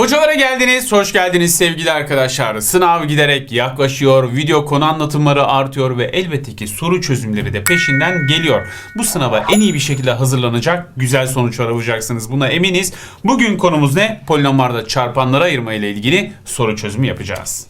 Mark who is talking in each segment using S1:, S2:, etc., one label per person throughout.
S1: Hocalara geldiniz, hoş geldiniz sevgili arkadaşlar. Sınav giderek yaklaşıyor, video konu anlatımları artıyor ve elbette ki soru çözümleri de peşinden geliyor. Bu sınava en iyi bir şekilde hazırlanacak, güzel sonuçlar alacaksınız. Buna eminiz. Bugün konumuz ne? Polinomlarda çarpanlara ayırma ile ilgili soru çözümü yapacağız.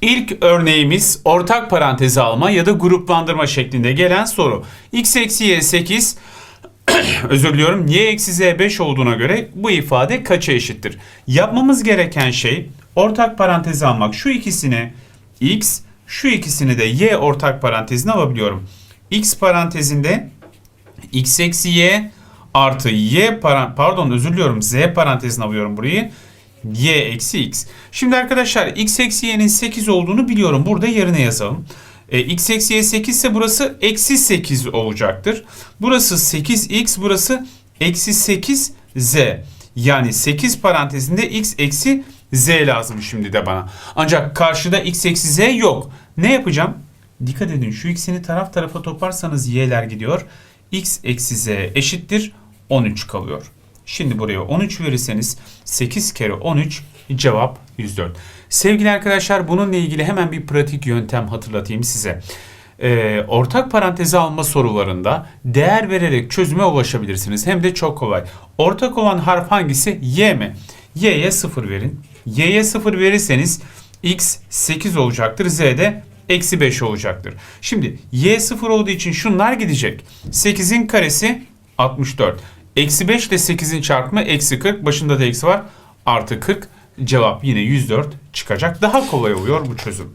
S1: İlk örneğimiz ortak parantezi alma ya da gruplandırma şeklinde gelen soru. x eksi y 8 özür diliyorum y eksi z 5 olduğuna göre bu ifade kaça eşittir? Yapmamız gereken şey ortak parantezi almak. Şu ikisini x, şu ikisini de y ortak parantezine alabiliyorum. x parantezinde x eksi y artı y paran pardon özür diliyorum z parantezine alıyorum burayı y eksi x. Şimdi arkadaşlar x eksi y'nin 8 olduğunu biliyorum. Burada yerine yazalım. E, x eksi y 8 ise burası eksi 8 olacaktır. Burası 8x burası eksi 8z. Yani 8 parantezinde x eksi z lazım şimdi de bana. Ancak karşıda x eksi z yok. Ne yapacağım? Dikkat edin şu ikisini taraf tarafa toparsanız y'ler gidiyor. x eksi z eşittir 13 kalıyor. Şimdi buraya 13 verirseniz 8 kere 13 cevap 104. Sevgili arkadaşlar bununla ilgili hemen bir pratik yöntem hatırlatayım size. Ee, ortak parantezi alma sorularında değer vererek çözüme ulaşabilirsiniz. Hem de çok kolay. Ortak olan harf hangisi? Y mi? Y'ye 0 verin. Y'ye 0 verirseniz x 8 olacaktır. Z de eksi 5 olacaktır. Şimdi y 0 olduğu için şunlar gidecek. 8'in karesi 64. Eksi 5 ile 8'in çarpımı eksi 40. Başında da eksi var. Artı 40. Cevap yine 104 çıkacak. Daha kolay oluyor bu çözüm.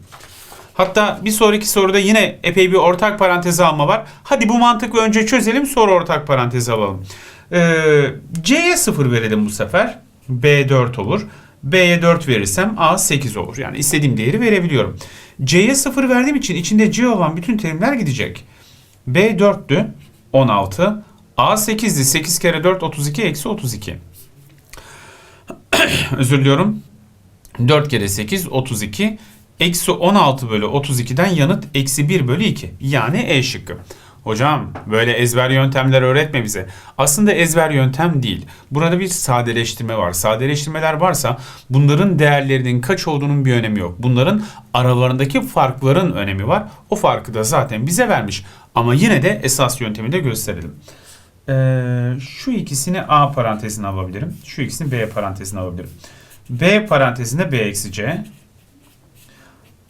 S1: Hatta bir sonraki soruda yine epey bir ortak parantezi alma var. Hadi bu mantıkla önce çözelim sonra ortak parantezi alalım. Ee, C'ye 0 verelim bu sefer. B 4 olur. B'ye 4 verirsem A 8 olur. Yani istediğim değeri verebiliyorum. C'ye 0 verdiğim için içinde C olan bütün terimler gidecek. B 4'tü 16. A 8'di. 8 kere 4 32 eksi 32. Özür diliyorum. 4 kere 8 32. Eksi 16 bölü 32'den yanıt eksi 1 bölü 2. Yani E şıkkı. Hocam böyle ezber yöntemler öğretme bize. Aslında ezber yöntem değil. Burada bir sadeleştirme var. Sadeleştirmeler varsa bunların değerlerinin kaç olduğunun bir önemi yok. Bunların aralarındaki farkların önemi var. O farkı da zaten bize vermiş. Ama yine de esas yöntemi de gösterelim. Ee, şu ikisini A parantezine alabilirim. Şu ikisini B parantezine alabilirim. B parantezinde B eksi C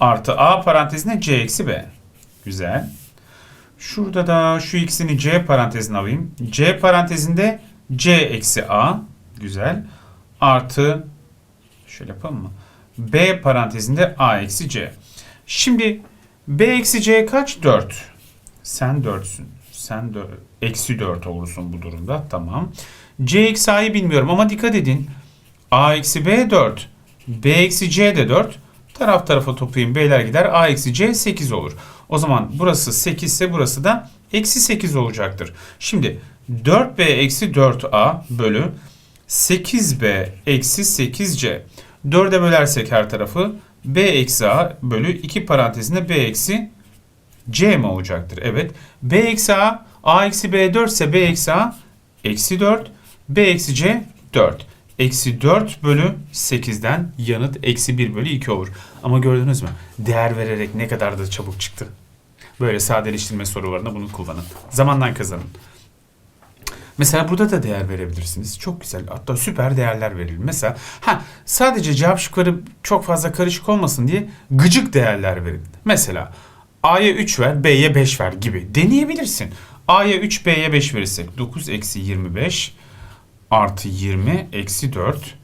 S1: artı A parantezinde C eksi B. Güzel. Şurada da şu ikisini C parantezine alayım. C parantezinde C eksi A. Güzel. Artı şöyle yapalım mı? B parantezinde A eksi C. Şimdi B eksi C kaç? 4. Sen 4'sün. Sen 4. Eksi 4 olursun bu durumda. Tamam. C eksi A'yı bilmiyorum ama dikkat edin. A eksi B 4. B eksi C de 4. Taraf tarafa toplayayım. B'ler gider. A eksi C 8 olur. O zaman burası 8 ise burası da eksi 8 olacaktır. Şimdi 4B eksi 4A bölü 8B eksi 8C. 4'e bölersek her tarafı B eksi A bölü 2 parantezinde B eksi C mi olacaktır? Evet. B eksi A, A eksi B 4 ise B eksi A eksi 4, B eksi C 4. Eksi 4 bölü 8'den yanıt eksi 1 bölü 2 olur. Ama gördünüz mü? Değer vererek ne kadar da çabuk çıktı. Böyle sadeleştirme sorularında bunu kullanın. Zamandan kazanın. Mesela burada da değer verebilirsiniz. Çok güzel. Hatta süper değerler verelim. Mesela ha sadece cevap şıkları çok fazla karışık olmasın diye gıcık değerler verin. Mesela A'ya 3 ver, B'ye 5 ver gibi deneyebilirsin. A'ya 3, B'ye 5 verirsek 9 eksi 25 artı 20 eksi 4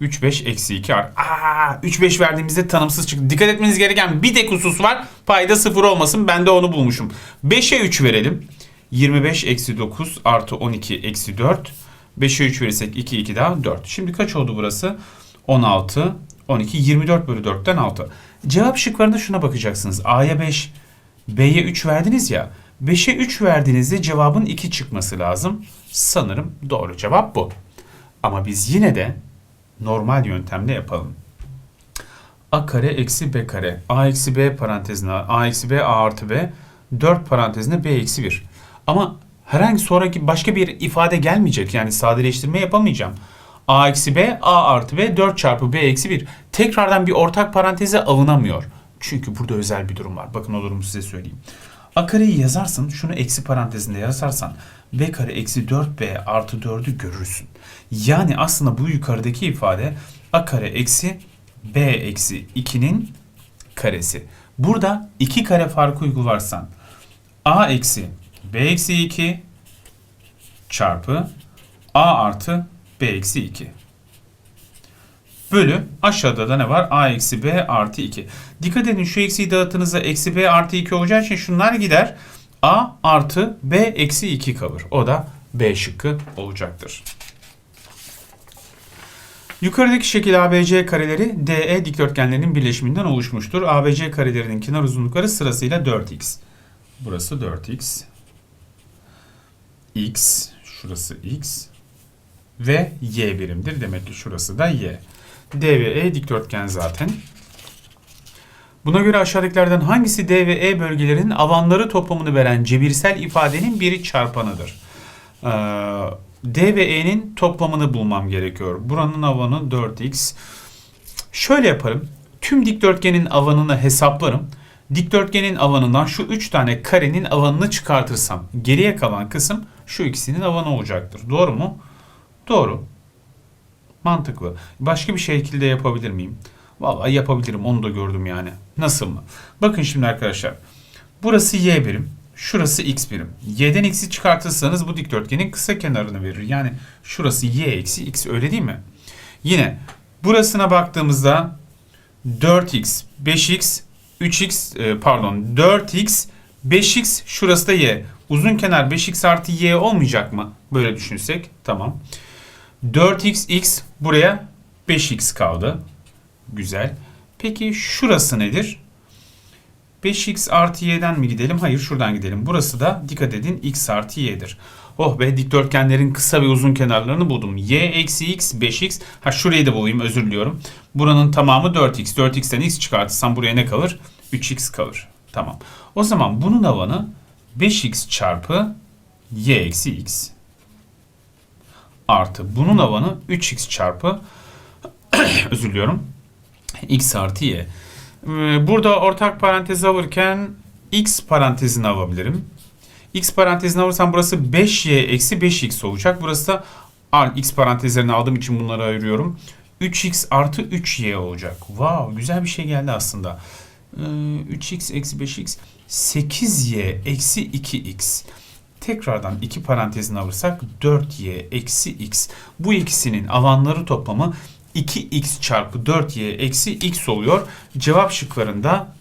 S1: 3, 5, eksi 2 artı. Aa, 3, 5 verdiğimizde tanımsız çıktı. Dikkat etmeniz gereken bir tek husus var. Payda 0 olmasın. Ben de onu bulmuşum. 5'e 3 verelim. 25 eksi 9 artı 12 eksi 4. 5'e 3 verirsek 2, 2 daha 4. Şimdi kaç oldu burası? 16, 12, 24 bölü 4'ten 6. Cevap şıklarında şuna bakacaksınız. A'ya 5, B'ye 3 verdiniz ya. 5'e 3 verdiğinizde cevabın 2 çıkması lazım. Sanırım doğru cevap bu. Ama biz yine de normal yöntemle yapalım. A kare eksi B kare. A eksi B parantezine A eksi B A artı B 4 parantezine B eksi 1. Ama herhangi sonraki başka bir ifade gelmeyecek. Yani sadeleştirme yapamayacağım. A eksi B, A artı B, 4 çarpı B eksi 1. Tekrardan bir ortak paranteze alınamıyor. Çünkü burada özel bir durum var. Bakın o durumu size söyleyeyim. A kareyi yazarsın, şunu eksi parantezinde yazarsan B kare eksi 4B artı 4'ü görürsün. Yani aslında bu yukarıdaki ifade A kare eksi B eksi 2'nin karesi. Burada iki kare farkı uygularsan A eksi B eksi 2 çarpı A artı B eksi 2. Bölü aşağıda da ne var? A eksi B artı 2. Dikkat edin şu eksiyi dağıtınızda eksi B artı 2 olacağı için şunlar gider. A artı B eksi 2 kalır. O da B şıkkı olacaktır. Yukarıdaki şekil ABC kareleri DE dikdörtgenlerinin birleşiminden oluşmuştur. ABC karelerinin kenar uzunlukları sırasıyla 4x. Burası 4x. X, şurası x ve y birimdir. Demek ki şurası da y. D ve E dikdörtgen zaten. Buna göre aşağıdakilerden hangisi D ve E bölgelerinin alanları toplamını veren cebirsel ifadenin biri çarpanıdır? Ee, D ve E'nin toplamını bulmam gerekiyor. Buranın alanı 4x. Şöyle yaparım. Tüm dikdörtgenin alanını hesaplarım. Dikdörtgenin alanından şu 3 tane karenin alanını çıkartırsam geriye kalan kısım şu ikisinin alanı olacaktır. Doğru mu? Doğru. Mantıklı. Başka bir şekilde yapabilir miyim? Vallahi yapabilirim. Onu da gördüm yani. Nasıl mı? Bakın şimdi arkadaşlar. Burası y birim. Şurası x birim. Y'den x'i çıkartırsanız bu dikdörtgenin kısa kenarını verir. Yani şurası y eksi x öyle değil mi? Yine burasına baktığımızda 4x, 5x, 3x e, pardon 4x, 5x şurası da y. Uzun kenar 5x artı y olmayacak mı? Böyle düşünsek. Tamam. 4x, x buraya 5x kaldı. Güzel. Peki şurası nedir? 5x artı y'den mi gidelim? Hayır şuradan gidelim. Burası da dikkat edin x artı y'dir. Oh be dikdörtgenlerin kısa ve uzun kenarlarını buldum. y eksi x 5x. Ha şurayı da bulayım özür diliyorum. Buranın tamamı 4x. 4x'ten x çıkartırsam buraya ne kalır? 3x kalır. Tamam. O zaman bunun alanı 5x çarpı y eksi x. Artı bunun alanı 3x çarpı özür diliyorum. x artı y. Ee, Burada ortak parantezi alırken x parantezini alabilirim. x parantezini alırsam burası 5y eksi 5x olacak. Burası da x parantezlerini aldığım için bunları ayırıyorum. 3x artı 3y olacak. Wow güzel bir şey geldi aslında. Ee, 3x eksi 5x 8y eksi 2x. Tekrardan iki parantezini alırsak 4y eksi x. Bu ikisinin alanları toplamı 2x çarpı 4y eksi x oluyor. Cevap şıklarında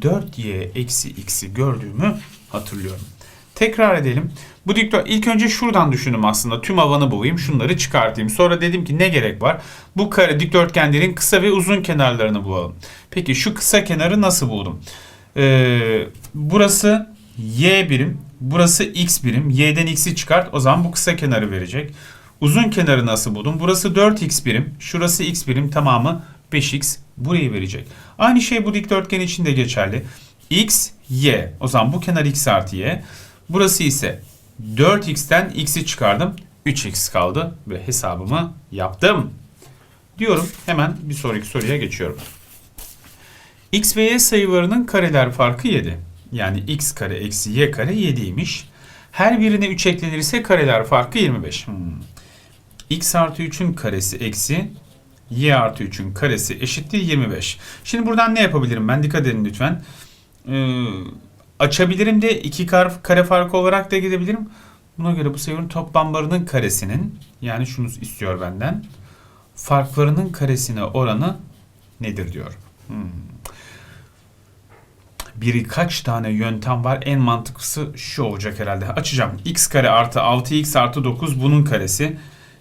S1: 4y eksi x'i gördüğümü hatırlıyorum. Tekrar edelim. Bu dikdör ilk önce şuradan düşündüm aslında. Tüm alanı bulayım. Şunları çıkartayım. Sonra dedim ki ne gerek var? Bu kare dikdörtgenlerin kısa ve uzun kenarlarını bulalım. Peki şu kısa kenarı nasıl buldum? Ee, burası y birim. Burası x birim. Y'den x'i çıkart. O zaman bu kısa kenarı verecek. Uzun kenarı nasıl buldum? Burası 4x birim. Şurası x birim. Tamamı 5x. Burayı verecek. Aynı şey bu dikdörtgen için de geçerli. x, y. O zaman bu kenar x artı y. Burası ise 4x'ten x'i çıkardım. 3x kaldı ve hesabımı yaptım. Diyorum hemen bir sonraki soruya geçiyorum. x ve y sayılarının kareler farkı 7. Yani x kare eksi y kare 7'ymiş. Her birine 3 eklenirse kareler farkı 25. Hmm. x artı 3'ün karesi eksi y artı 3'ün karesi eşittir 25. Şimdi buradan ne yapabilirim ben? Dikkat edin lütfen. Ee, açabilirim de iki kare, kare farkı olarak da gidebilirim. Buna göre bu sayının toplamlarının karesinin yani şunu istiyor benden. Farklarının karesine oranı nedir diyor. Hmm. Birkaç tane yöntem var. En mantıklısı şu olacak herhalde. Açacağım. x kare artı 6x artı 9 bunun karesi.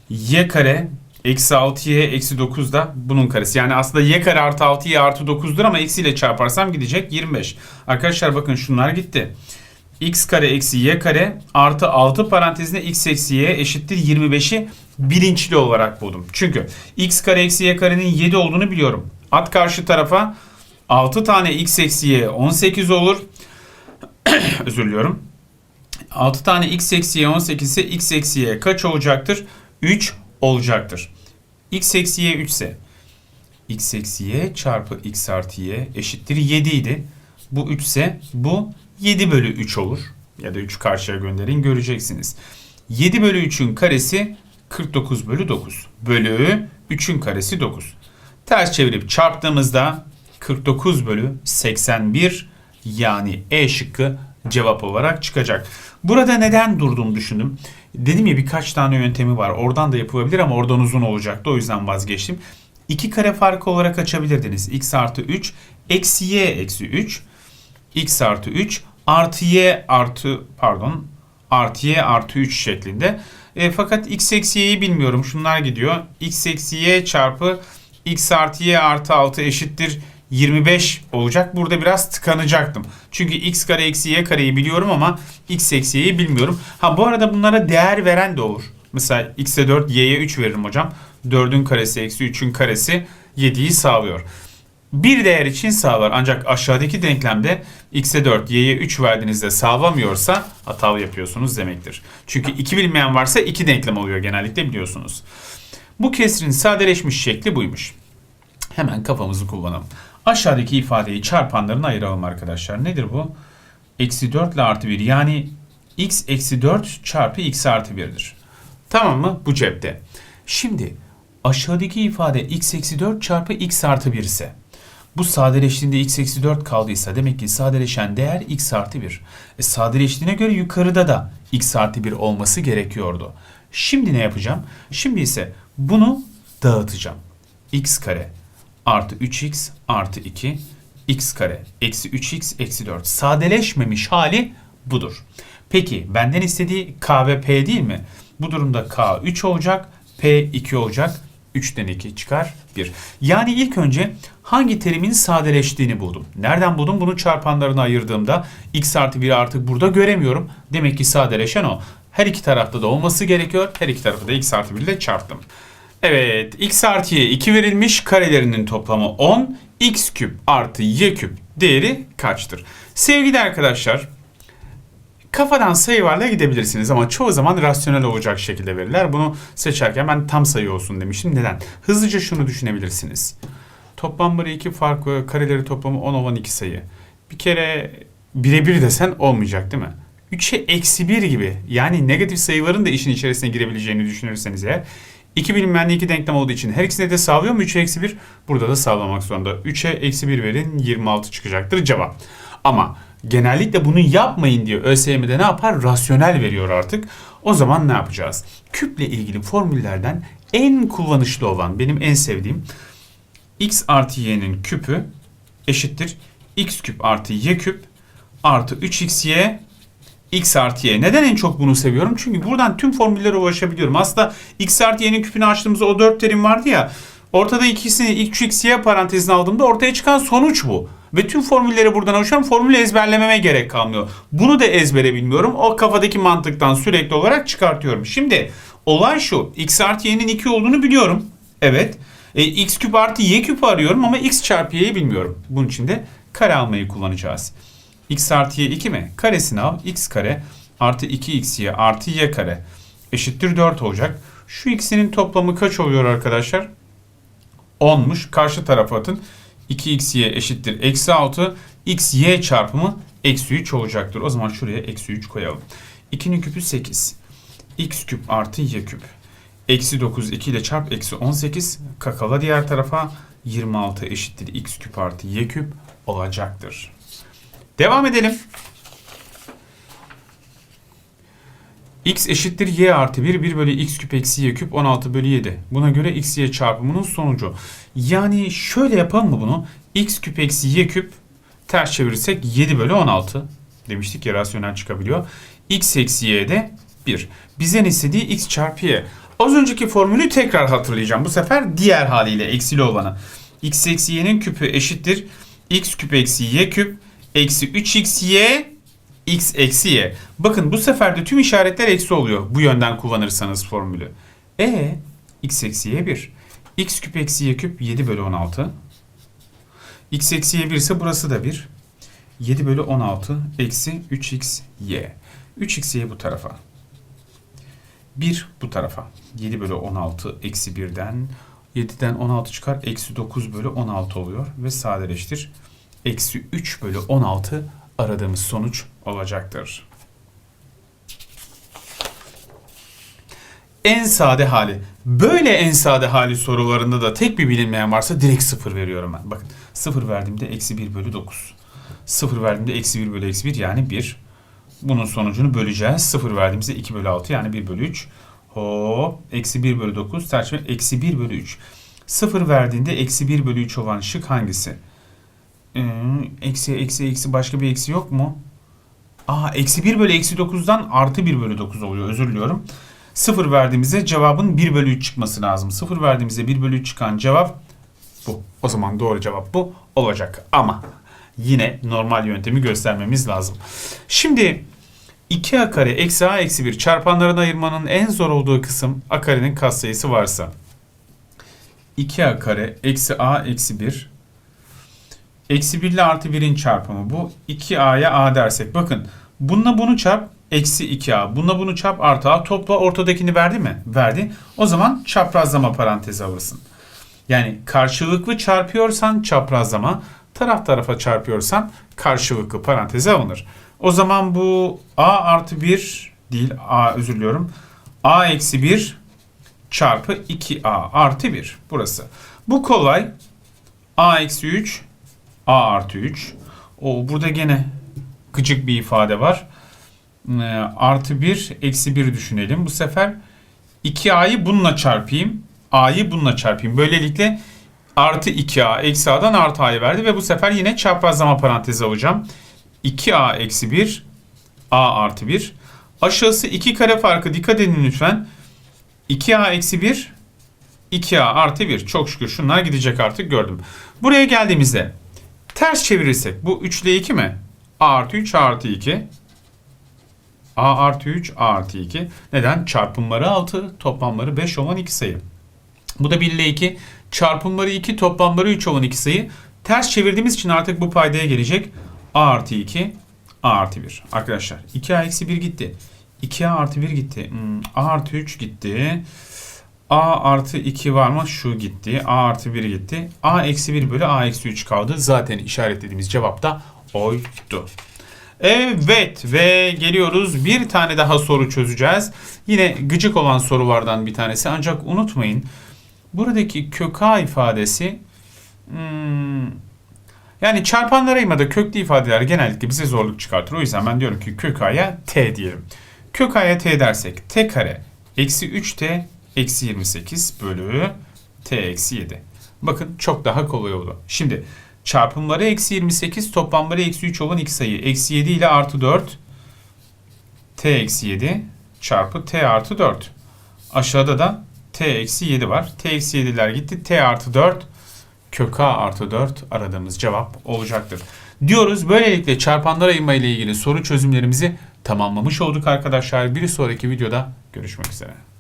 S1: y kare eksi 6y eksi 9 da bunun karesi. Yani aslında y kare artı 6y artı 9'dur ama eksiyle çarparsam gidecek 25. Arkadaşlar bakın şunlar gitti. x kare eksi y kare artı 6 parantezine x eksi y eşittir 25'i bilinçli olarak buldum. Çünkü x kare eksi y karenin 7 olduğunu biliyorum. At karşı tarafa 6 tane x eksi y 18 olur. Özür diliyorum. 6 tane x eksi y 18 ise x eksi y kaç olacaktır? 3 olacaktır. x eksi y 3 ise x eksi y çarpı x artı y eşittir 7 idi. Bu 3 ise bu 7 bölü 3 olur. Ya da 3 karşıya gönderin göreceksiniz. 7 bölü 3'ün karesi 49 bölü 9. Bölü 3'ün karesi 9. Ters çevirip çarptığımızda 49 bölü 81 yani E şıkkı cevap olarak çıkacak. Burada neden durduğumu düşündüm. Dedim ya birkaç tane yöntemi var. Oradan da yapılabilir ama oradan uzun olacaktı. O yüzden vazgeçtim. 2 kare farkı olarak açabilirdiniz. x artı 3 eksi y eksi 3 x artı 3 artı y artı pardon artı y artı 3 şeklinde. E, fakat x eksi y'yi bilmiyorum. Şunlar gidiyor. x eksi y çarpı x artı y artı 6 eşittir 25 olacak. Burada biraz tıkanacaktım. Çünkü x kare eksi y kareyi biliyorum ama x eksi y'yi bilmiyorum. Ha bu arada bunlara değer veren de olur. Mesela x'e 4 y'ye 3 veririm hocam. 4'ün karesi eksi 3'ün karesi 7'yi sağlıyor. Bir değer için sağlar ancak aşağıdaki denklemde x'e 4, y'ye 3 verdiğinizde sağlamıyorsa hatalı yapıyorsunuz demektir. Çünkü iki bilmeyen varsa iki denklem oluyor genellikle biliyorsunuz. Bu kesrin sadeleşmiş şekli buymuş. Hemen kafamızı kullanalım. Aşağıdaki ifadeyi çarpanlarına ayıralım arkadaşlar. Nedir bu? Eksi 4 ile artı 1 yani x eksi 4 çarpı x artı 1'dir. Tamam mı? Bu cepte. Şimdi aşağıdaki ifade x eksi 4 çarpı x artı 1 ise bu sadeleştiğinde x eksi 4 kaldıysa demek ki sadeleşen değer x artı 1. E sadeleştiğine göre yukarıda da x artı 1 olması gerekiyordu. Şimdi ne yapacağım? Şimdi ise bunu dağıtacağım. x kare artı 3x artı 2 x kare eksi 3x eksi 4. Sadeleşmemiş hali budur. Peki benden istediği k ve p değil mi? Bu durumda k 3 olacak, p 2 olacak. 3'ten 2 çıkar 1. Yani ilk önce hangi terimin sadeleştiğini buldum. Nereden buldum? Bunu çarpanlarına ayırdığımda x artı 1 artık burada göremiyorum. Demek ki sadeleşen o. Her iki tarafta da olması gerekiyor. Her iki tarafı da x artı 1 ile çarptım. Evet, x artı y 2 verilmiş karelerinin toplamı 10. x küp artı y küp değeri kaçtır? Sevgili arkadaşlar, kafadan sayı varla gidebilirsiniz ama çoğu zaman rasyonel olacak şekilde verirler. Bunu seçerken ben tam sayı olsun demiştim. Neden? Hızlıca şunu düşünebilirsiniz. Toplamları iki farklı, kareleri toplamı 10 olan iki sayı. Bir kere birebir desen olmayacak değil mi? 3'e eksi 1 gibi yani negatif sayıların da işin içerisine girebileceğini düşünürseniz eğer İki bilinmeyenli iki denklem olduğu için her ikisine de sağlıyor mu 3'e eksi 1? Burada da sağlamak zorunda. 3'e eksi 1 verin 26 çıkacaktır cevap. Ama genellikle bunu yapmayın diye ÖSYM'de ne yapar? Rasyonel veriyor artık. O zaman ne yapacağız? Küple ilgili formüllerden en kullanışlı olan benim en sevdiğim x artı y'nin küpü eşittir x küp artı y küp artı 3xy x artı y. Neden en çok bunu seviyorum? Çünkü buradan tüm formüllere ulaşabiliyorum. Aslında x artı y'nin küpünü açtığımızda o 4 terim vardı ya. Ortada ikisini x, x, y parantezine aldığımda ortaya çıkan sonuç bu. Ve tüm formülleri buradan oluşan formülü ezberlememe gerek kalmıyor. Bunu da ezbere bilmiyorum. O kafadaki mantıktan sürekli olarak çıkartıyorum. Şimdi olay şu. x artı y'nin 2 olduğunu biliyorum. Evet. E, x küp artı y küp arıyorum ama x çarpı y'yi bilmiyorum. Bunun için de kare almayı kullanacağız x artı y 2 mi? Karesini al. x kare artı 2xy artı y kare eşittir 4 olacak. Şu ikisinin toplamı kaç oluyor arkadaşlar? 10'muş. Karşı tarafa atın. 2xy eşittir eksi 6. xy çarpımı eksi 3 olacaktır. O zaman şuraya eksi 3 koyalım. 2'nin küpü 8. x küp artı y küp. Eksi 9 2 ile çarp eksi 18. Kakala diğer tarafa 26 eşittir x küp artı y küp olacaktır. Devam edelim. x eşittir y artı 1. 1 bölü x küp eksi y küp 16 bölü 7. Buna göre x y çarpımının sonucu. Yani şöyle yapalım mı bunu? x küp eksi y küp ters çevirirsek 7 bölü 16 demiştik ya rasyonel çıkabiliyor. x eksi y de 1. Bizden istediği x çarpı y. Az önceki formülü tekrar hatırlayacağım. Bu sefer diğer haliyle eksili olanı. x eksi y'nin küpü eşittir x küp eksi y küp eksi 3xy x eksi y. Bakın bu sefer de tüm işaretler eksi oluyor bu yönden kullanırsanız formülü. E x eksi y 1. x küp eksi y küp 7 bölü 16. x eksi y 1 ise burası da 1. 7 bölü 16 eksi 3x y. 3x'yi bu tarafa. 1 bu tarafa. 7 bölü 16 eksi 1'den 7'den 16 çıkar. Eksi 9 bölü 16 oluyor. Ve sadeleştir. Eksi 3 bölü 16 aradığımız sonuç olacaktır. En sade hali. Böyle en sade hali sorularında da tek bir bilinmeyen varsa direkt 0 veriyorum ben. Bakın 0 verdiğimde eksi 1 bölü 9. 0 verdiğimde eksi 1 bölü eksi 1 yani 1. Bunun sonucunu böleceğiz. 0 verdiğimizde 2 bölü 6 yani 1 bölü 3. Hop. Eksi 1 bölü 9 çarpı eksi 1 bölü 3. 0 verdiğinde eksi 1 bölü 3 olan şık hangisi? Ee, eksi eksi eksi başka bir eksi yok mu? Aa eksi 1 bölü eksi 9'dan artı 1 bölü 9 oluyor. Özür diliyorum. 0 verdiğimizde cevabın 1 bölü 3 çıkması lazım. 0 verdiğimizde 1 bölü 3 çıkan cevap bu. O zaman doğru cevap bu olacak. Ama yine normal yöntemi göstermemiz lazım. Şimdi 2a kare eksi a eksi 1 çarpanlarını ayırmanın en zor olduğu kısım a karenin katsayısı varsa 2a kare eksi a eksi 1 eksi 1 ile artı 1'in çarpımı bu. 2a'ya a dersek bakın bununla bunu çarp eksi 2a. Bununla bunu çarp artı a. Topla ortadakini verdi mi? Verdi. O zaman çaprazlama parantezi alırsın. Yani karşılıklı çarpıyorsan çaprazlama, taraf tarafa çarpıyorsan karşılıklı paranteze alınır. O zaman bu a artı 1 değil, a özür diliyorum. a eksi 1 çarpı 2a artı 1 burası. Bu kolay. a eksi 3 a artı 3. O burada gene gıcık bir ifade var. Ee, artı 1 eksi 1 düşünelim. Bu sefer 2a'yı bununla çarpayım. a'yı bununla çarpayım. Böylelikle artı 2a eksi a'dan artı a'yı verdi ve bu sefer yine çaprazlama parantezi alacağım. 2a eksi 1 a artı 1. Aşağısı 2 kare farkı dikkat edin lütfen. 2a eksi 1 2a artı 1. Çok şükür şunlar gidecek artık gördüm. Buraya geldiğimizde ters çevirirsek bu 3 ile 2 mi? a artı 3 a artı 2. a artı 3 a artı 2. Neden? Çarpımları 6 toplamları 5 olan 2 sayı. Bu da 1 ile 2. Çarpımları 2 toplamları 3 olan 2 sayı. Ters çevirdiğimiz için artık bu paydaya gelecek. a artı 2 a artı 1. Arkadaşlar 2a eksi 1 gitti. 2a artı 1 gitti. Hmm, a artı 3 gitti. A artı 2 var mı? Şu gitti. A artı 1 gitti. A eksi 1 bölü A eksi 3 kaldı. Zaten işaretlediğimiz cevap da oydu. Evet ve geliyoruz bir tane daha soru çözeceğiz. Yine gıcık olan sorulardan bir tanesi. Ancak unutmayın buradaki kök A ifadesi hmm, yani çarpanlara imada köklü ifadeler genellikle bize zorluk çıkartır. O yüzden ben diyorum ki kök A'ya T diyelim. Kök A'ya T dersek T kare eksi 3T eksi 28 bölü T eksi 7. Bakın çok daha kolay oldu. Şimdi çarpımları eksi 28 toplamları eksi 3 olan iki sayı. Eksi 7 ile artı 4 T eksi 7 çarpı T artı 4. Aşağıda da T eksi 7 var. T eksi 7'ler gitti. T artı 4 kök A artı 4 aradığımız cevap olacaktır. Diyoruz böylelikle çarpanlar ayırma ile ilgili soru çözümlerimizi tamamlamış olduk arkadaşlar. Bir sonraki videoda görüşmek üzere.